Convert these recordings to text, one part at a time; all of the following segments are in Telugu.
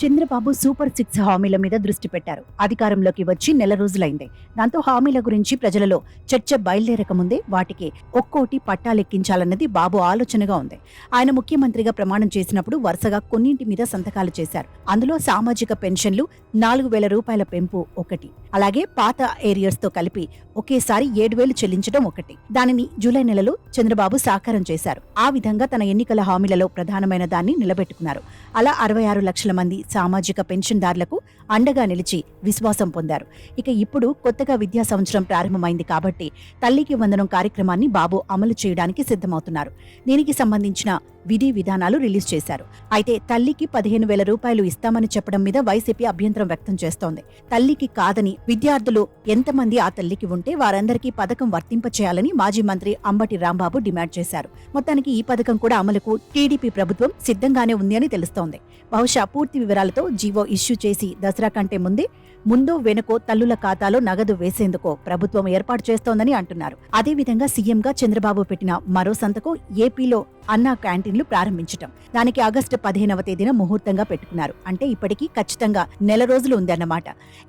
చంద్రబాబు సూపర్ సిక్స్ హామీల మీద దృష్టి పెట్టారు. అధికారంలోకి వచ్చి నెల రోజులైంది. దాంతో హామీల గురించి ప్రజలలో చర్చ బయలుదేరక ముందే వాటికి ఒక్కోటి పట్టాలెక్కించాలన్నది బాబు ఆలోచనగా ఉంది. ఆయన ముఖ్యమంత్రిగా ప్రమాణం చేసినప్పుడు వరుసగా కొన్నింటి మీద సంతకాలు చేశారు. అందులో సామాజిక పెన్షన్లు నాలుగు వేల రూపాయల పెంపు ఒకటి. అలాగే పాత ఏరియర్స్తో కలిపి ఒకేసారి ఏడు వేలు చెల్లించడం ఒకటి. దానిని జూలై నెలలో చంద్రబాబు సాకారం చేశారు. ఆ విధంగా తన ఎన్నికల హామీలలో ప్రధానమైన దాన్ని నిలబెట్టుకున్నారు. అలా అరవై ఆరు లక్షల మంది సామాజిక పెన్షన్దారులకు అండగా నిలిచి విశ్వాసం పొందారు. ఇక ఇప్పుడు కొత్తగా విద్యా సంవత్సరం ప్రారంభమైంది కాబట్టి తల్లికి వందనం కార్యక్రమాన్ని బాబు అమలు చేయడానికి సిద్ధమవుతున్నారు. దీనికి సంబంధించిన విధి విధానాలు రిలీజ్ చేశారు. అయితే తల్లికి పదిహేను వేల రూపాయలు ఇస్తామని చెప్పడం మీద వైసీపీ అభ్యంతరం వ్యక్తం చేస్తోంది. తల్లికి కాదని విద్యార్థులు ఎంతమంది ఆ తల్లికి ఉంటే వారందరికీ పథకం వర్తింపచేయాలని మాజీ మంత్రి అంబటి రాంబాబు డిమాండ్ చేశారు. మొత్తానికి ఈ పథకం కూడా అమలుకు టీడీపీ ప్రభుత్వం సిద్ధంగానే ఉంది అని తెలుస్తోంది. బహుశా పూర్తి వివరాలతో జీవో ఇష్యూ చేసి దసరా కంటే ముందే ముందు వెనుకో తల్లుల ఖాతాలో నగదు వేసేందుకు ప్రభుత్వం ఏర్పాటు చేస్తోందని అంటున్నారు. అదేవిధంగా సీఎంగా చంద్రబాబు పెట్టిన మరో సంతకం ఏపీలో అన్నా క్యాంటీన్లు ప్రారంభించటం. దానికి ఆగస్టు పదిహేనవ తేదీన ముహూర్తంగా పెట్టుకున్నారు. అంటే ఇప్పటికీ ఖచ్చితంగా నెల రోజులు ఉందన్నమాట.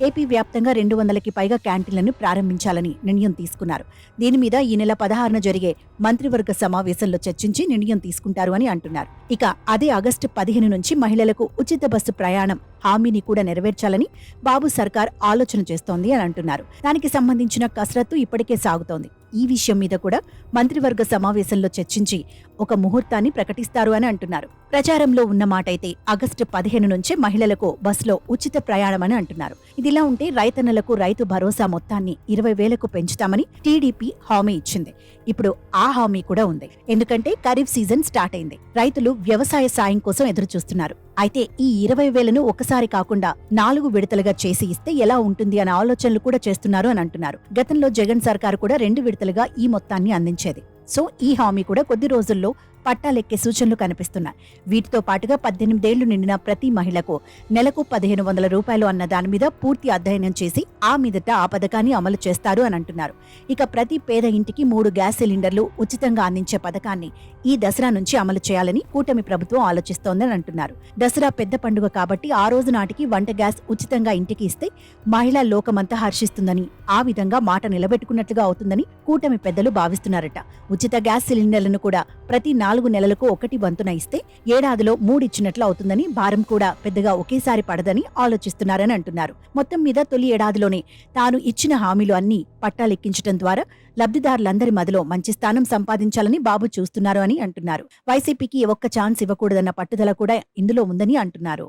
ఏపీ వ్యాప్తంగా రెండు వందలకి పైగా క్యాంటీన్లను ప్రారంభించాలని నిర్ణయం తీసుకున్నారు. దీని మీద ఈ నెల పదహారున జరిగే మంత్రివర్గ సమావేశంలో చర్చించి నిర్ణయం తీసుకుంటారు అని అంటున్నారు. ఇక అదే ఆగస్టు పదిహేను నుంచి మహిళలకు ఉచిత బస్సు ప్రయాణం హామీని కూడా నెరవేర్చాలని బాబు సర్కార్ ఆలోచన చేస్తోంది అని అంటున్నారు. దానికి సంబంధించిన కసరత్తు ఇప్పటికే సాగుతోంది. ఈ విషయం మీద కూడా మంత్రివర్గ సమావేశంలో చర్చించి ఒక ముహూర్తాన్ని ప్రకటిస్తారు అని అంటున్నారు. ప్రచారంలో ఉన్న మాటైతే ఆగస్టు పదిహేను నుంచే మహిళలకు బస్సులో ఉచిత ప్రయాణం అని అంటున్నారు. ఇదిలా ఉంటే రైతన్నలకు రైతు భరోసా మొత్తాన్ని ఇరవై వేలకు పెంచుతామని టీడీపీ హామీ ఇచ్చింది. ఇప్పుడు ఆ హామీ కూడా ఉంది. ఎందుకంటే ఖరీఫ్ సీజన్ స్టార్ట్ అయింది. రైతులు వ్యవసాయ సాయం కోసం ఎదురు చూస్తున్నారు అయితే ఈ ఇరవై వేలను ఒకసారి కాకుండా నాలుగు విడతలుగా చేసి ఇస్తే ఎలా ఉంటుంది అనే ఆలోచనలు కూడా చేస్తున్నారు అని అంటున్నారు. గతంలో జగన్ సర్కారు కూడా రెండు విడతలుగా ఈ మొత్తాన్ని అందించేది. సో ఈ హామీ కూడా కొద్ది రోజుల్లో పట్టాలెక్కే సూచనలు కనిపిస్తున్నాయి. వీటితో పాటుగా పద్దెనిమిదేళ్ళు నిండిన ప్రతి మహిళకు నెలకు పదిహేను వందల రూపాయలు అన్న దాని మీద పూర్తి అధ్యయనం చేసి ఆ మీదట ఆ పథకాన్ని అమలు చేస్తారు అని అంటున్నారు. ఇక ప్రతి పేద ఇంటికి మూడు గ్యాస్ సిలిండర్లు ఉచితంగా అందించే పథకాన్ని ఈ దసరా నుంచి అమలు చేయాలని కూటమి ప్రభుత్వం ఆలోచిస్తోందని అంటున్నారు. దసరా పెద్ద పండుగ కాబట్టి ఆ రోజు నాటికి వంట గ్యాస్ ఉచితంగా ఇంటికి ఇస్తే మహిళా లోకమంతా హర్షిస్తుందని ఆ విధంగా మాట నిలబెట్టుకున్నట్లుగా అవుతుందని కూటమి పెద్దలు భావిస్తున్నారట. ఉచిత గ్యాస్ సిలిండర్లను కూడా ప్రతి నాలుగు నెలలకు ఒకటి వంతున ఇస్తే ఏడాదిలో మూడిచ్చినట్లు అవుతుందని భారం కూడా పెద్దగా ఒకేసారి పడదని ఆలోచిస్తున్నారని అంటున్నారు. మొత్తం మీద తొలి ఏడాదిలోనే తాను ఇచ్చిన హామీలు అన్ని పట్టాలెక్కించడం ద్వారా లబ్ధిదారులందరి మదిలో మంచి స్థానం సంపాదించాలని బాబు చూస్తున్నారు అని అంటున్నారు. వైసీపీకి ఒక్క ఛాన్స్ ఇవ్వకూడదన్న పట్టుదల కూడా ఇందులో ఉందని అంటున్నారు.